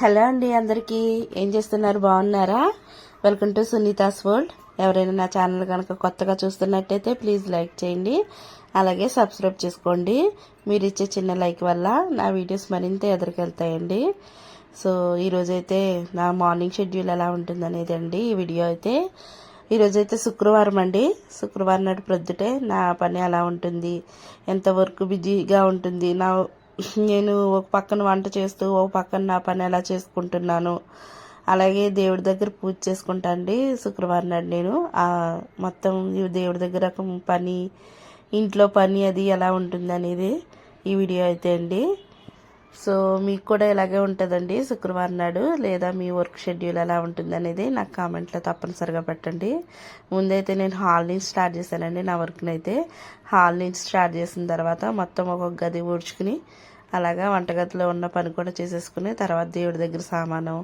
Hello అండి అందరికీ. ఏం చేస్తున్నారు? బాగున్నారా? వెల్కమ్ టు సునీతాస్ వరల్డ్ ఎవరైనా నా ఛానల్ కనుక కొత్తగా చూస్తున్నట్టయితే ప్లీజ్ లైక్ చేయండి. అలాగే సబ్స్క్రైబ్ చేసుకోండి. మీరు ఇచ్చే చిన్న లైక్ వల్ల నా వీడియోస్ మరింత ఎదురుకెళ్తాయండి. సో ఈరోజైతే నా మార్నింగ్ షెడ్యూల్ ఎలా ఉంటుందనేది అండి ఈ వీడియో అయితే. ఈరోజైతే శుక్రవారం అండి. శుక్రవారం నాడు ప్రొద్దుటే నా పని ఎలా ఉంటుంది? ఎంత వర్క్ బిజీగా ఉంటుంది? నా నేను ఒక పక్కన వంట చేస్తూ ఒక పక్కన నా పని ఎలా చేసుకుంటున్నాను. అలాగే దేవుడి దగ్గర పూజ చేసుకుంటా అండి శుక్రవారం నాడు నేను. ఆ మొత్తం దేవుడి దగ్గర పని ఇంట్లో పని అది ఎలా ఉంటుంది అనేది ఈ వీడియో అయితే అండి. సో మీకు కూడా ఇలాగే ఉంటుందండి శుక్రవారం నాడు లేదా మీ వర్క్ షెడ్యూల్ ఎలా ఉంటుంది అనేది నాకు కామెంట్లో తప్పనిసరిగా పెట్టండి. ముందైతే నేను హాల్ నుంచి స్టార్ట్ చేశానండి నా వర్క్ని అయితే హాల్ నుంచి స్టార్ట్ చేసిన తర్వాత మొత్తం ఒక గది ఊడ్చుకుని అలాగా వంటగదిలో ఉన్న పని కూడా చేసేసుకుని తర్వాత దేవుడి దగ్గర సామాను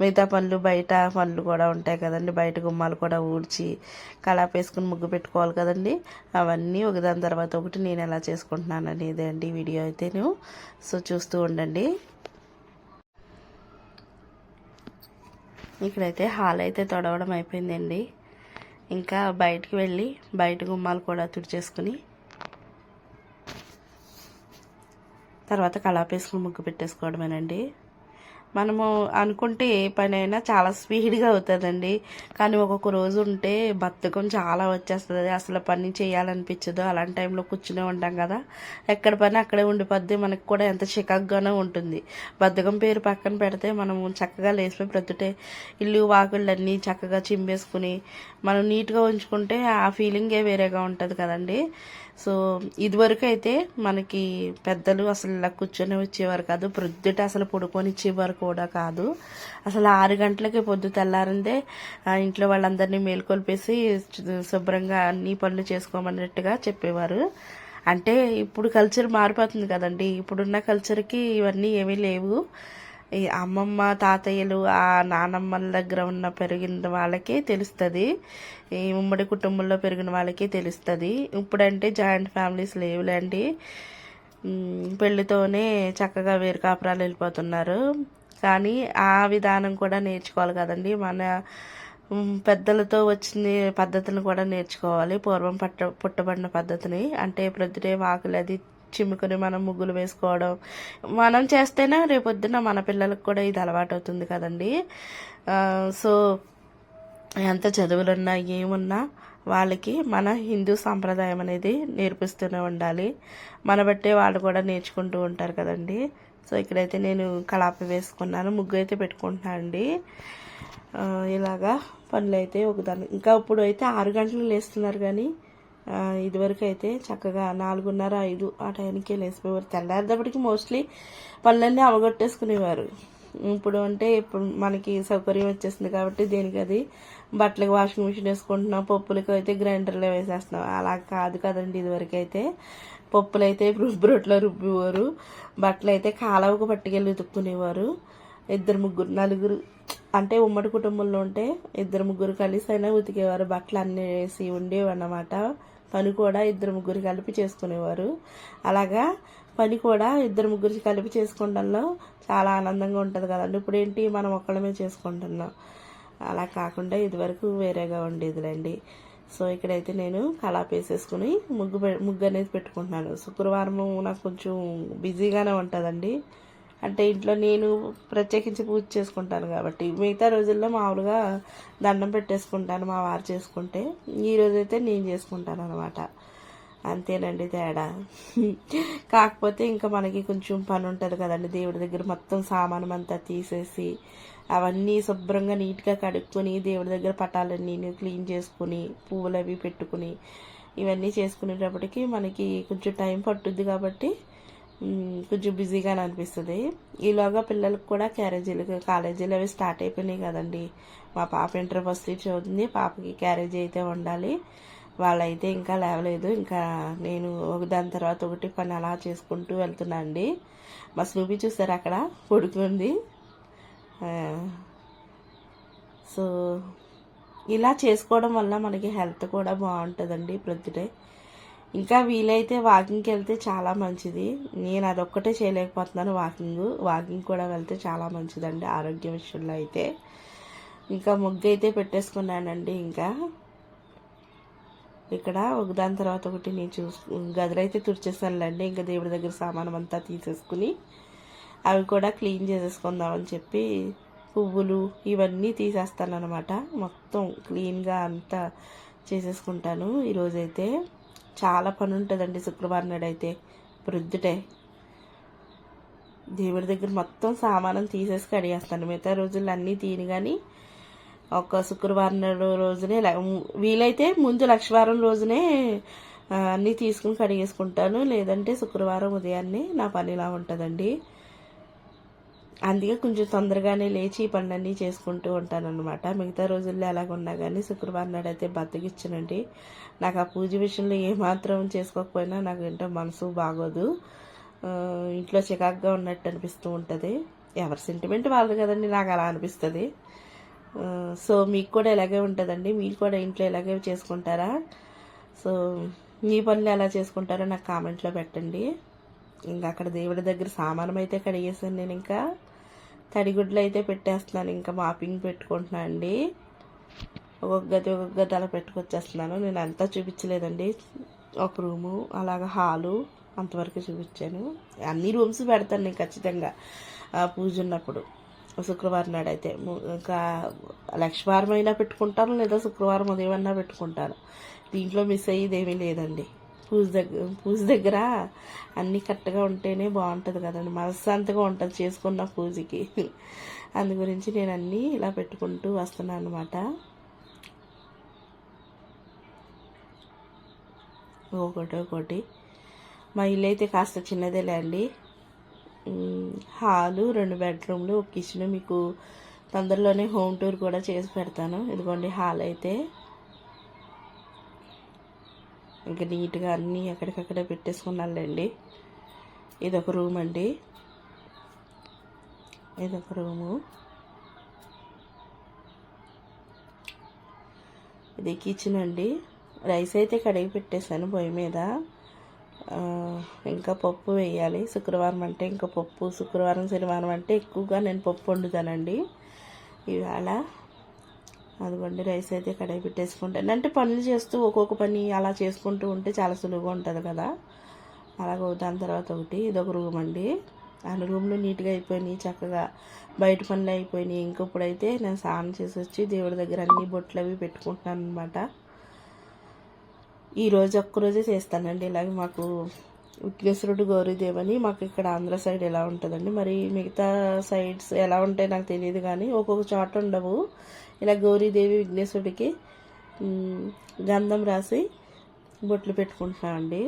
మిగతా పనులు బయట పనులు కూడా ఉంటాయి కదండి. బయట గుమ్మాలు కూడా ఊడ్చి కళాపు వేసుకుని ముగ్గు పెట్టుకోవాలి కదండి. అవన్నీ ఒకదాని తర్వాత ఒకటి నేను ఎలా చేసుకుంటున్నాను అనేది అండి వీడియో అయితే నేను సో చూస్తూ ఉండండి. ఇక్కడైతే హాల్ అయితే తొడవడం అయిపోయిందండి. ఇంకా బయటికి వెళ్ళి బయట గుమ్మాలు కూడా తుడిచేసుకుని తర్వాత కళాపేసుకుని ముగ్గు పెట్టేసుకోవడమేనండి. మనము అనుకుంటే ఏ పని అయినా చాలా స్పీడ్గా అవుతుందండి. కానీ ఒక్కొక్క రోజు ఉంటే బద్ధకం చాలా వచ్చేస్తుంది. అసలు పని చేయాలనిపించదు. అలాంటి టైంలో కూర్చునే ఉంటాం కదా. ఎక్కడ పని అక్కడే ఉండిపోద్ది. మనకు కూడా ఎంత చికాగ్గానే ఉంటుంది. బద్ధకం పేరు పక్కన పెడితే మనం చక్కగా లేచిపోయి ప్రొద్దుటే ఇల్లు వాకిళ్ళన్నీ చక్కగా చింపేసుకుని మనం నీట్గా ఉంచుకుంటే ఆ ఫీలింగే వేరేగా ఉంటుంది కదండి. సో ఇదివరకు అయితే మనకి పెద్దలు అసలు ఇలా కూర్చొని వచ్చేవారు కాదు. ప్రొద్దుట అసలు పడుకొని ఇచ్చేవారు కూడా కాదు. అసలు ఆరు గంటలకి పొద్దు తెల్లారిందే ఇంట్లో వాళ్ళందరినీ మేల్కొల్పేసి శుభ్రంగా అన్ని పనులు చేసుకోమన్నట్టుగా చెప్పేవారు. అంటే ఇప్పుడు కల్చర్ మారిపోతుంది కదండి. ఇప్పుడున్న కల్చర్కి ఇవన్నీ ఏమీ లేవు. అమ్మమ్మ తాతయ్యలు ఆ నానమ్మల దగ్గర ఉన్న పెరిగిన వాళ్ళకే తెలుస్తుంది. ఈ ఉమ్మడి కుటుంబంలో పెరిగిన వాళ్ళకే తెలుస్తుంది. ఇప్పుడంటే జాయింట్ ఫ్యామిలీస్ లేవులేండి. పెళ్ళితోనే చక్కగా వేరు కాపురాలు వెళ్ళిపోతున్నారు. కానీ ఆ విధానం కూడా నేర్చుకోవాలి కదండి. మన పెద్దలతో వచ్చిన పద్ధతిని కూడా నేర్చుకోవాలి. పూర్వం పట్ట పుట్టబడిన పద్ధతిని. అంటే ప్రొద్దుటే వాకులు అది చిమ్ముకుని మనం ముగ్గులు వేసుకోవడం. మనం చేస్తేనే రేపొద్దున మన పిల్లలకు కూడా ఇది అలవాటు అవుతుంది కదండి సో ఎంత చదువులున్నా ఏమున్నా వాళ్ళకి మన హిందూ సాంప్రదాయం అనేది నేర్పిస్తూనే ఉండాలి. మన బట్టే వాళ్ళు కూడా నేర్చుకుంటూ ఉంటారు కదండి. సో ఇక్కడైతే నేను కలాపి వేసుకున్నాను ముగ్గు అయితే పెట్టుకుంటున్నాను అండి ఇలాగా పనులు అయితే ఒకదాని ఇంకా ఇప్పుడు అయితే ఆరు గంటలు లేస్తున్నారు కానీ ఇదివరకు అయితే చక్కగా నాలుగున్నర ఐదు ఆ టైంకే లేచిపోయేవారు. తెల్లారేటప్పటికి మోస్ట్లీ పనులన్నీ అవగొట్టేసుకునేవారు. ఇప్పుడు అంటే ఇప్పుడు మనకి సౌకర్యం వచ్చేసింది కాబట్టి దేనికి అది? బట్టలకు వాషింగ్ మిషన్ వేసుకుంటున్నాం పప్పులకి అయితే గ్రైండర్లో వేసేస్తున్నాం. అలా కాదు కదండి ఇదివరకు అయితే. పప్పులు అయితే రుబ్బురొట్లో రుబ్బేవారు బట్టలు అయితే కాలువకు పట్టుకెళ్ళి ఉతుక్కునేవారు ఇద్దరు ముగ్గురు నలుగురు అంటే ఉమ్మడి కుటుంబంలో ఉంటే ఇద్దరు ముగ్గురు కలిసి అయినా ఉతికేవారు. బట్టలు అన్నీ వేసి ఉండేవన్నమాట. పని కూడా ఇద్దరు ముగ్గురు కలిపి చేసుకునేవారు. అలాగా పని కూడా ఇద్దరు ముగ్గురు కలిపి చేసుకోవడంలో చాలా ఆనందంగా ఉంటుంది కదండి. ఇప్పుడు ఏంటి? మనం ఒక్కళ్ళమే చేసుకుంటున్నాం. అలా కాకుండా ఇదివరకు వేరేగా ఉండేదిలేండి. సో ఇక్కడైతే నేను కళాపు వేసేసుకుని ముగ్గు పె- ముగ్గు అనేది పెట్టుకుంటున్నాను. శుక్రవారం నాకు కొంచెం బిజీగానే ఉంటుందండి. అంటే ఇంట్లో నేను ప్రత్యేకించి పూజ చేసుకుంటాను కాబట్టి మిగతా రోజుల్లో మామూలుగా దండం పెట్టేసుకుంటాను మా వారు చేసుకుంటే. ఈ రోజైతే నేను చేసుకుంటాను అనమాట అంతేనండి తేడా. కాకపోతే ఇంకా మనకి కొంచెం పని ఉంటుంది కదండి. దేవుడి దగ్గర మొత్తం సామానం అంతా తీసేసి అవన్నీ శుభ్రంగా నీట్గా కడుక్కొని దేవుడి దగ్గర పటాలన్నీ క్లీన్ చేసుకుని పువ్వులు అవి పెట్టుకుని ఇవన్నీ చేసుకునేటప్పటికి మనకి కొంచెం టైం పట్టుద్ది కాబట్టి కొంచెం బిజీగానే అనిపిస్తుంది. ఈలోగా పిల్లలకు కూడా క్యారేజీలు కాలేజీలు అవి స్టార్ట్ అయిపోయినాయి కదండి. మా పాప ఇంటర్ ఫస్ట్ ఇయర్ చదువుతుంది. పాపకి క్యారేజీ అయితే ఉండాలి. వాళ్ళైతే ఇంకా లేవలేదు. ఇంకా నేను ఒక దాని తర్వాత ఒకటి పని అలా చేసుకుంటూ వెళ్తున్నా అండి. మా స్నూపి చూసారు అక్కడ? పడుకుంది. సో ఇలా చేసుకోవడం వల్ల మనకి హెల్త్ కూడా బాగుంటుందండి ప్రొద్దుటే. ఇంకా వీలైతే వాకింగ్కి వెళ్తే చాలా మంచిది. నేను అదొక్కటే చేయలేకపోతున్నాను వాకింగ్. వాకింగ్ కూడా వెళ్తే చాలా మంచిదండి ఆరోగ్య విషయంలో అయితే. ఇంకా ముగ్గు అయితే పెట్టేసుకున్నానండి ఇంకా. ఇక్కడ ఒకదాని తర్వాత ఒకటి నేను చూసు గదులైతే తుడిచేసానులేండి ఇంకా దేవుడి దగ్గర సామానం అంతా తీసేసుకుని అవి కూడా క్లీన్ చేసేసుకుందామని చెప్పి పువ్వులు ఇవన్నీ తీసేస్తాను అనమాట మొత్తం క్లీన్గా అంతా చేసేసుకుంటాను. ఈరోజైతే చాలా పని ఉంటుందండి శుక్రవారం నాడు అయితే. ప్రొద్దుటే దేవుడి దగ్గర మొత్తం సామానం తీసేసి కడిగేస్తాను. మిగతా రోజుల్లో అన్నీ తీని కానీ ఒక శుక్రవారం నాడు రోజునే వీలైతే ముందు లక్షవారం రోజునే అన్నీ తీసుకుని కడిగేసుకుంటాను. లేదంటే శుక్రవారం ఉదయాన్నే నా పని ఇలా ఉంటుందండి. అందుకే కొంచెం తొందరగానే లేచి ఈ పనులన్నీ చేసుకుంటూ ఉంటానన్నమాట. మిగతా రోజుల్లో ఎలాగున్నా కానీ శుక్రవారం నాడు అయితే బద్దకిచ్చానండి. నాకు ఆ పూజ విషయంలో ఏమాత్రం చేసుకోకపోయినా నాకు ఏంటో మనసు బాగోదు. ఇంట్లో చికాకుగా ఉన్నట్టు అనిపిస్తూ ఉంటుంది. ఎవరి సెంటిమెంట్ వాళ్ళది కదండి నాకు అలా అనిపిస్తుంది. సో మీకు కూడా ఇలాగే ఉంటుందండి. మీరు కూడా ఇంట్లో ఇలాగే చేసుకుంటారా? సో మీ పనులు ఎలా చేసుకుంటారో నాకు కామెంట్లో పెట్టండి. ఇంకా అక్కడ దేవుడి దగ్గర సామానం అయితే కడిగేసాను నేను ఇంకా. తడిగుడ్లు అయితే పెట్టేస్తున్నాను ఇంకా మాపింగ్ పెట్టుకుంటున్నాను అండి. ఒక్కొక్క గది ఒక్కొక్క గది అలా పెట్టుకొచ్చేస్తున్నాను. నేను అంతా చూపించలేదండి. ఒక రూము అలాగ హాలు అంతవరకు చూపించాను. అన్ని రూమ్స్ పెడతాను నేను ఖచ్చితంగా ఆ, పూజ ఉన్నప్పుడు. శుక్రవారం నాడు అయితే. ఇంకా లక్షవారం అయినా పెట్టుకుంటాను లేదా శుక్రవారం ఉదయం అయినా పెట్టుకుంటాను దీంట్లో మిస్ అయ్యేది ఏమీ లేదండి. పూజ దగ్గర పూజ దగ్గర అన్నీ కరెక్ట్గా ఉంటేనే బాగుంటుంది కదండి. మనశ్శాంతిగా ఉంటుంది చేసుకున్న పూజకి. అందు గురించి నేను అన్నీ ఇలా పెట్టుకుంటూ వస్తున్నాను అనమాట ఒకటి ఒకటి. మా ఇల్లు అయితే కాస్త చిన్నదేలే అండి. హాలు రెండు బెడ్రూమ్లు ఒక కిచెన్ మీకు తొందరలోనే హోమ్ టూర్ కూడా చేసి పెడతాను. ఇదిగోండి హాల్ అయితే. ఇంకా నీట్గా అన్నీ ఎక్కడికక్కడే పెట్టేసుకున్నానులేండి ఇది ఒక రూమ్ అండి. ఇది ఒక రూము. ఇది కిచెన్ అండి. రైస్ అయితే కడిగి పెట్టేశాను పొయ్యి మీద. ఇంకా పప్పు వేయాలి. శుక్రవారం అంటే ఇంకా పప్పు శుక్రవారం శనివారం అంటే ఎక్కువగా నేను పప్పు వండుతానండి. ఇవాళ అదిగోండి రైస్ అయితే కడాయి పెట్టేసుకుంటాను అంటే పనులు చేస్తూ ఒక్కొక్క పని అలా చేసుకుంటూ ఉంటే చాలా సులువుగా ఉంటుంది కదా. అలాగ దాని తర్వాత ఒకటి ఇదొక రూమ్ అండి. అన్ని రూమ్లు నీట్గా అయిపోయినాయి చక్కగా బయట పనులు అయిపోయినాయి. ఇంకప్పుడైతే నేను స్నానం చేసి వచ్చి దేవుడి దగ్గర అన్ని బొట్లు అవి పెట్టుకుంటున్నాను అనమాట ఈ రోజు ఒక్కరోజే చేస్తానండి. ఇలాగ మాకు విఘ్నేశ్వరుడు గౌరీదేవని మాకు ఇక్కడ ఆంధ్ర సైడ్ ఎలా ఉంటుందండి. మరి మిగతా సైడ్స్ ఎలా ఉంటాయి నాకు తెలియదు కానీ ఒక్కొక్క చోట ఉండవు. ఇలా గౌరీదేవి విఘ్నేశ్వరుడికి గంధం రాసి బొట్లు పెట్టుకుంటున్నామండి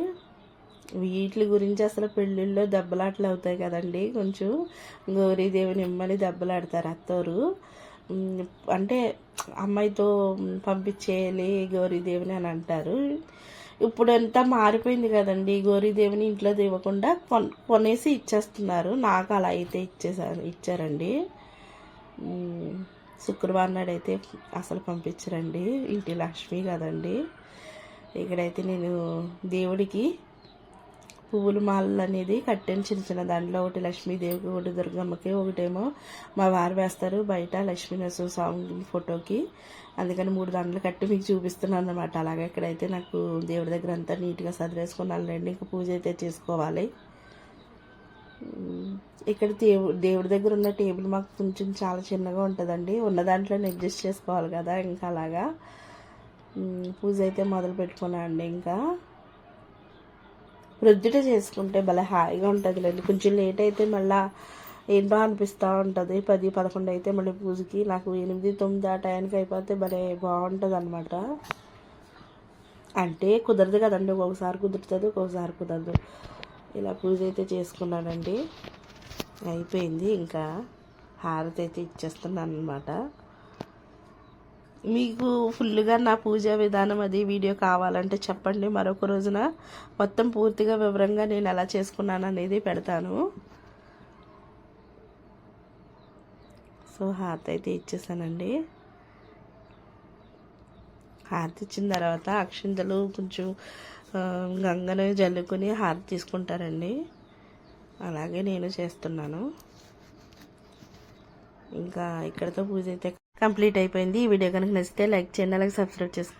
వీటి గురించి అసలు పెళ్ళిళ్ళలో దెబ్బలాటలు అవుతాయి కదండి. కొంచెం గౌరీదేవిని ఇమ్మని దెబ్బలాడతారు అత్తోరు. అంటే అమ్మాయితో పంపించేయాలి గౌరీదేవిని అని అంటారు. ఇప్పుడు అంతా మారిపోయింది కదండి. గౌరీదేవిని ఇంట్లో ఇవ్వకుండా కొన్ కొనేసి ఇచ్చేస్తున్నారు. నాకు అలా అయితే ఇచ్చేసారు ఇచ్చారండి. శుక్రవారం నాడు అయితే అసలు పంపించరండి. ఇంటి లక్ష్మి కదండి. ఇక్కడైతే నేను దేవుడికి పువ్వుల మాలలు అనేది కట్టాను చిన్న చిన్న దాంట్లో ఒకటి లక్ష్మీదేవికి ఒకటి దుర్గమ్మకి ఒకటేమో మా వారు వేస్తారు బయట లక్ష్మీ స్వామి ఫోటోకి. అందుకని మూడు దాంట్లో కట్టి మీకు చూపిస్తున్నాను అనమాట అలాగే ఇక్కడైతే నాకు దేవుడి దగ్గర అంతా నీట్గా సదిరేసుకున్నాను రండి ఇంకా పూజ అయితే చేసుకోవాలి. ఇక్కడ దేవు దేవుడి దగ్గర ఉన్న టేబుల్ మాకు కొంచెం చాలా చిన్నగా ఉంటుందండి. ఉన్న దాంట్లోనే అడ్జస్ట్ చేసుకోవాలి కదా ఇంకా అలాగా. పూజ అయితే మొదలు పెట్టుకున్నాను అండి ఇంకా. ప్రొద్దుట చేసుకుంటే భలే హాయిగా ఉంటుంది లేండి కొంచెం లేట్ అయితే మళ్ళీ ఏంటో అనిపిస్తూ ఉంటుంది. పది పదకొండు అయితే మళ్ళీ పూజకి నాకు ఎనిమిది తొమ్మిది ఆ టైంకి అయిపోతే భలే బాగుంటుంది అనమాట అంటే కుదరదు కదండి ఒక్కొక్కసారి కుదురుతుంది ఒక్కొక్కసారి కుదరదు. ఇలా పూజ అయితే చేసుకున్నానండి. అయిపోయింది. ఇంకా హారతి అయితే ఇచ్చేస్తున్నాను అనమాట మీకు ఫుల్గా నా పూజా విధానం అది వీడియో కావాలంటే చెప్పండి. మరొక రోజున మొత్తం పూర్తిగా వివరంగా నేను ఎలా చేసుకున్నాను అనేది పెడతాను. సో హారతి అయితే ఇచ్చేసానండి. హారతి ఇచ్చిన తర్వాత అక్షింతలు కొంచెం గంగను జల్లుకుని హారతి తీసుకుంటారండి. అలాగే నేను చేస్తున్నాను. ఇంకా ఇక్కడతో పూజ అయితే కంప్లీట్ అయిపోయింది. ఈ వీడియో కనుక నచ్చితే లైక్ చేయండి. అలాగే సబ్స్క్రైబ్ చేసుకోండి.